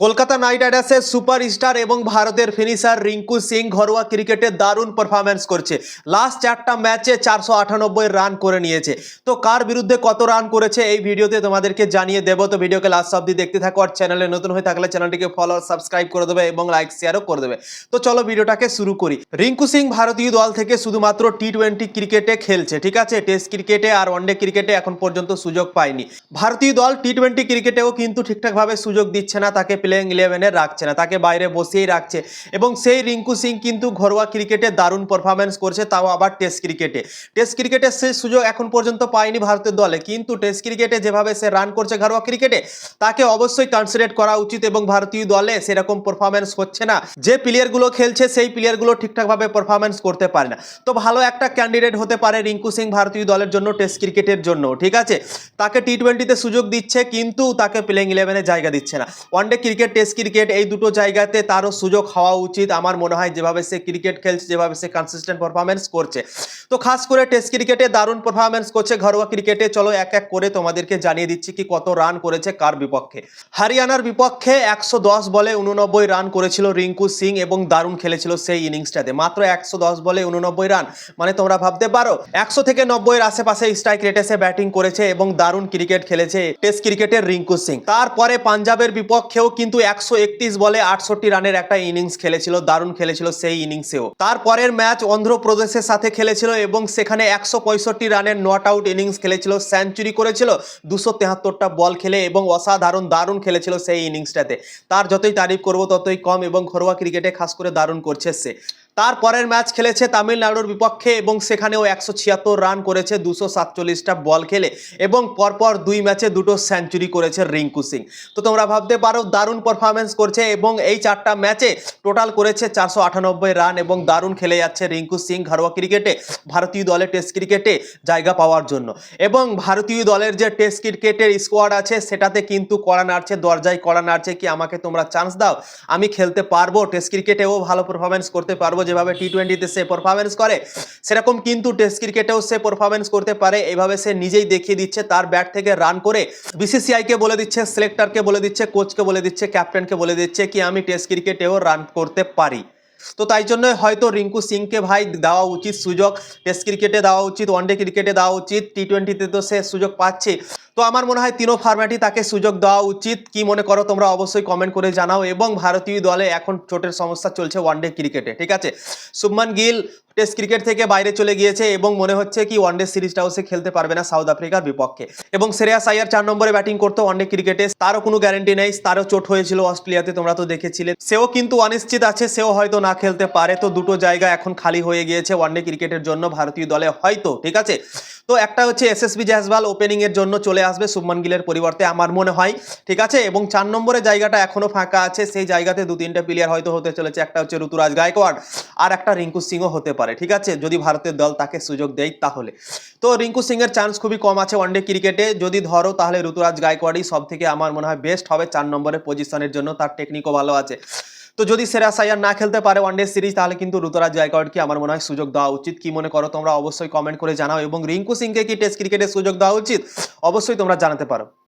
Kolkata knight রাইডার্সের superstar এবং ভারতের ফিনিশার রিঙ্কু সিং ঘরোয়া ক্রিকেটে দারুণ পারফরমেন্স করছে। লাস্ট চারটা ম্যাচে চারশো আটানব্বই রান করে নিয়েছে। তো কার বিরুদ্ধে কত রান করেছে এই ভিডিওতে তোমাদেরকে জানিয়ে দেবো। তো ভিডিওকে লাস্ট অব্দি দেখতে থাকো আর চ্যানেলে নতুন হয়ে থাকলে চ্যানেলটিকে ফলো সাবস্ক্রাইব করে দেবে এবং লাইক শেয়ারও করে দেবে। তো চলো ভিডিওটাকে শুরু করি। রিঙ্কু সিং ভারতীয় দল থেকে শুধুমাত্র টি টোয়েন্টি ক্রিকেটে খেলছে, ঠিক আছে? টেস্ট ক্রিকেটে আর ওয়ানডে ক্রিকেটে এখন পর্যন্ত সুযোগ পায়নি। ভারতীয় দল টি টোয়েন্টি ক্রিকেটেও কিন্তু ঠিকঠাকভাবে সুযোগ দিচ্ছে না, তাকে প্লেইং ইলেভেনে রাখছে না, তাকে বাইরে বসিয়েই রাখছে। এবং সেই রিঙ্কু সিং কিন্তু ঘরোয়া ক্রিকেটে দারুণ পারফরমেন্স করছে, তাও আবার টেস্ট ক্রিকেটে টেস্ট ক্রিকেটে সে সুযোগ এখন পর্যন্ত পায়নি ভারতের দলে, কিন্তু টেস্ট ক্রিকেটে যেভাবে সে রান করছে ঘরোয়া ক্রিকেটে, তাকে অবশ্যই কনসিডার করা উচিত এবং ভারতীয় দলে সেরকম পারফরমেন্স হচ্ছে না। যে প্লেয়ারগুলো খেলছে, সেই প্লেয়ারগুলো ঠিকঠাকভাবে পারফরমেন্স করতে পারে না। তো ভালো একটা ক্যান্ডিডেট হতে পারে রিঙ্কু সিং ভারতীয় দলের জন্য টেস্ট ক্রিকেটের জন্য, ঠিক আছে? তাকে টি টোয়েন্টিতে সুযোগ দিচ্ছে, কিন্তু তাকে প্লেইং ইলেভেনে জায়গা দিচ্ছে না। ওয়ানডে ক্রিকেট, টেস্ট ক্রিকেট এই দুটো জায়গাতে তারও সুযোগ হওয়া উচিত। আমার মনে হয় যেভাবে সে ক্রিকেট খেলছে, যেভাবে সে কনসিস্টেন্ট পারফরমেন্স করছে। তো খাস করে টেস্ট ক্রিকেটে দারুণ পারফরমেন্স করছে ঘরোয়া ক্রিকেটে। চলো এক এক করে তোমাদেরকে জানিয়ে দিচ্ছি কি কত রান করেছে কার বিপক্ষে। হরিয়ানার বিপক্ষে একশো দশ বলে উননব্বই রান করেছিল রিঙ্কু সিং এবং দারুণ খেলেছিল সেই ইনিংসটাতে। মাত্র একশো দশ বলে উননব্বই রান মানে তোমরা ভাবতে পারো, একশো থেকে নব্বইয়ের আশেপাশে স্ট্রাইক রেটে সে ব্যাটিং করেছে এবং দারুণ ক্রিকেট খেলেছে টেস্ট ক্রিকেটের রিঙ্কু সিং। তারপরে পাঞ্জাবের বিপক্ষেও কিন্তু একশো একত্রিশ বলে আটষট্টি রানের একটা ইনিংস খেলেছিল, দারুণ খেলেছিল সেই ইনিংসেও। তারপরের ম্যাচ অন্ধ্রপ্রদেশের সাথে খেলেছিল এবং সেখানে একশো পঁয়ষট্টি রানের নট আউট ইনিংস খেলেছিল, সেঞ্চুরি করেছিল, দুশো তেহাত্তরটা বল খেলে এবং অসাধারণ দারুণ খেলেছিল সেই ইনিংসটাতে। তার যতই তারিফ করব ততই কম এবং ঘরোয়া ক্রিকেটে খাস করে দারুণ করছে সে। তারপরের ম্যাচ খেলেছে তামিলনাড়ুর বিপক্ষে এবং সেখানেও একশো ছিয়াত্তর রান করেছে, দুশো সাতচল্লিশটা বল খেলে এবং পরপর দুই ম্যাচে দুটো সেঞ্চুরি করেছে রিঙ্কু সিং। তো তোমরা ভাবতে পারো, দারুণ পারফরমেন্স করছে এবং এই চারটা ম্যাচে টোটাল করেছে চারশো আটানব্বই রান এবং দারুণ খেলে যাচ্ছে রিঙ্কু সিং ঘরোয়া ক্রিকেটে, ভারতীয় দলের টেস্ট ক্রিকেটে জায়গা পাওয়ার জন্য। এবং ভারতীয় দলের যে টেস্ট ক্রিকেটের স্কোয়াড আছে, সেটাতে কিন্তু কড়া নাড়ছে, দরজায় কড়া নাড়ছে কি আমাকে তোমরা চান্স দাও? আমি খেলতে পারব টেস্ট ক্রিকেটেও ভালো পারফরমেন্স করতে পারব যেভাবে টি টোয়েন্টিতে সে পারফরমেন্স করে, সেরকম কিন্তু টেস্ট ক্রিকেটেও সে পারফরমেন্স করতে পারে। এভাবে সে নিজেই দেখিয়ে দিচ্ছে, তার ব্যাট থেকে রান করে বিসিসিআইকে বলে দিচ্ছে সিলেক্টরকে বলে দিচ্ছে কোচকে বলে দিচ্ছে ক্যাপ্টেনকে বলে দিচ্ছে কি, আমি টেস্ট ক্রিকেটেও রান করতে পারি। তো তাই জন্য হয়তো রিঙ্কু সিংকে ভাই দেওয়া উচিত সুযোগ টেস্ট ক্রিকেটে দেওয়া উচিত ওয়ানডে ক্রিকেটে দেওয়া উচিত টি টোয়েন্টিতে তো সে সুযোগ পাচ্ছে। তো আমার মনে হয় তিনো ফরম্যাটই তাকে সুযোগ দেওয়া উচিত। কি মনে করো তোমরা? অবশ্যই কমেন্ট করে জানাও এবং ভারতীয় দলে এখন চোটের সমস্যা চলছে ওয়ানডে ক্রিকেটে ঠিক আছে? শুভমান গিল টেস্ট ক্রিকেট থেকে বাইরে চলে গিয়েছে এবং মনে হচ্ছে কি ওয়ানডে সিরিজটাও সে খেলতে পারবে না সাউথ আফ্রিকার বিপক্ষে। এবং শ্রেয়াস আয়ার চার নম্বরে ব্যাটিং করতো ওয়ানডে ক্রিকেটে, তারও কোনো গ্যারেন্টি নেই, তারও চোট হয়েছিল অস্ট্রেলিয়াতে, তোমরা তো দেখেছিলে। সেও কিন্তু অনিশ্চিত আছে, সেও হয়তো না খেলতে পারে। তো দুটো জায়গা এখন খালি হয়ে গিয়েছে ওয়ানডে ক্রিকেটের জন্য, ভারতীয় দলে হয়তো, ঠিক আছে? তো একটা হচ্ছে এসএসবি জয়সওয়াল ওপেনিং এর জন্য চলে আসবে শুভমান গিলের পরিবর্তে, আমার মনে হয়, ঠিক আছে? এবং চার নম্বরে জায়গাটা এখনও ফাঁকা আছে, সেই জায়গাতে দু তিনটা প্লেয়ার হয়তো হতে চলেছে, একটা হচ্ছে ঋতুরাজ গায়কোয়াড় আর একটা রিঙ্কু সিংও হতে পারে, ঠিক আছে? যদি ভারতের দল তাকে সুযোগ দেয় তাহলে। তো রিঙ্কু সিং এর চান্স খুবই কম আছে ওয়ানডে ক্রিকেটে যদি ধরো তাহলে ঋতুরাজ গায়কোয়াড়ই সব থেকে আমার মনে হয় বেস্ট হবে, চার নম্বরের পজিশনের জন্য। তার টেকনিকও ভালো আছে। তো যদি সেরা সাইয়ার না খেলতে পারে ওয়ানডে সিরিজ তাহলে কিন্তু ঋতুরাজ গায়কোয়াড়কে আমার মনে হয় সুযোগ দেওয়া উচিত। কি মনে করো তোমরা? অবশ্যই কমেন্ট করে জানাও। এবং রিঙ্কু সিংকে কি টেস্ট ক্রিকেটে সুযোগ দেওয়া উচিত? অবশ্যই তোমরা জানাতে পারো।